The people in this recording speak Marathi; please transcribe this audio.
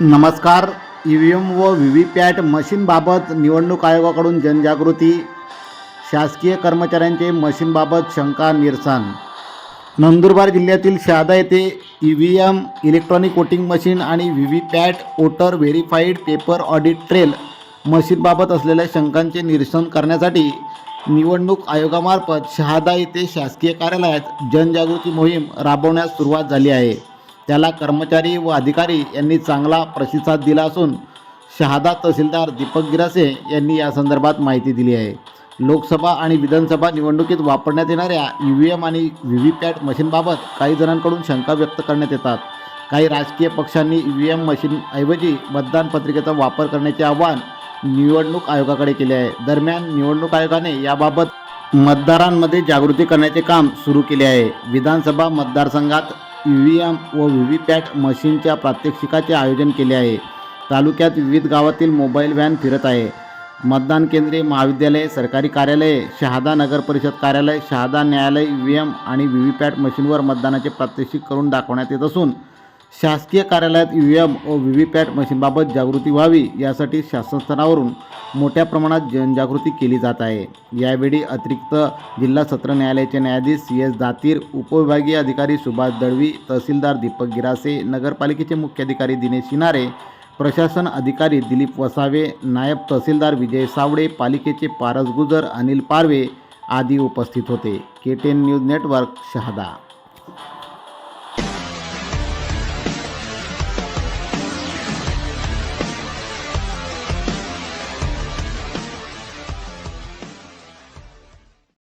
नमस्कार. ई व्ही एम व व्ही व्ही पॅट मशीनबाबत निवडणूक आयोगाकडून जनजागृती. शासकीय कर्मचाऱ्यांचे मशीनबाबत शंका निरसन. नंदुरबार जिल्ह्यातील शहादा येथे E V M electronic voting machine आणि V V PAT voter verified paper audit trail मशीनबाबत असलेल्या शंकांचे निरसन करण्यासाठी निवडणूक आयोगामार्फत शहादा येथे शासकीय कार्यालयात जनजागृती मोहीम राबवण्यास सुरुवात झाली आहे. त्याला कर्मचारी व अधिकारी यांनी चांगला प्रतिसाद दिला असून शहादा तहसीलदार दीपक गिरासे यांनी या संदर्भात माहिती दिली आहे. लोकसभा आणि विधानसभा निवडणुकीत वापरण्यात येणाऱ्या ई व्ही एम आणि व्ही व्ही पॅट मशीनबाबत काही जणांकडून शंका व्यक्त करण्यात येतात. काही राजकीय पक्षांनी ई व्ही एम मशीनऐवजी मतदान पत्रिकेचा वापर करण्याचे आवाहन निवडणूक आयोगाकडे केले आहे. दरम्यान निवडणूक आयोगाने याबाबत मतदारांमध्ये जागृती करण्याचे काम सुरू केले आहे. विधानसभा मतदारसंघात ई व्ही एम व व्ही व्ही पॅट मशीनच्या प्रात्यक्षिकाचे आयोजन केले आहे. तालुक्यात विविध गावातील मोबाईल व्हॅन फिरत आहे. मतदान केंद्रे महाविद्यालये सरकारी कार्यालये शहादा नगर परिषद कार्यालय शहादा न्यायालय ई व्ही एम आणि व्ही व्ही पॅट मशीनवर मतदानाचे प्रात्यक्षिक करून दाखवण्यात येत असून शासकीय कार्यालयात ई व्ही एम व व्ही व्ही पॅट मशीनबाबत जागृती व्हावी यासाठी शासनस्तरावरून मोठ्या प्रमाणात जनजागृती केली जात आहे. यावेळी अतिरिक्त जिल्हा सत्र न्यायालयाचे न्यायाधीश सी एस दातीर उपविभागीय अधिकारी सुभाष दळवी तहसीलदार दीपक गिरासे नगरपालिकेचे मुख्याधिकारी दिनेश शिनारे प्रशासन अधिकारी दिलीप वसावे नायब तहसीलदार विजय सावडे पालिकेचे पारस गुजर अनिल पारवे आदी उपस्थित होते. K ten news network Shahada.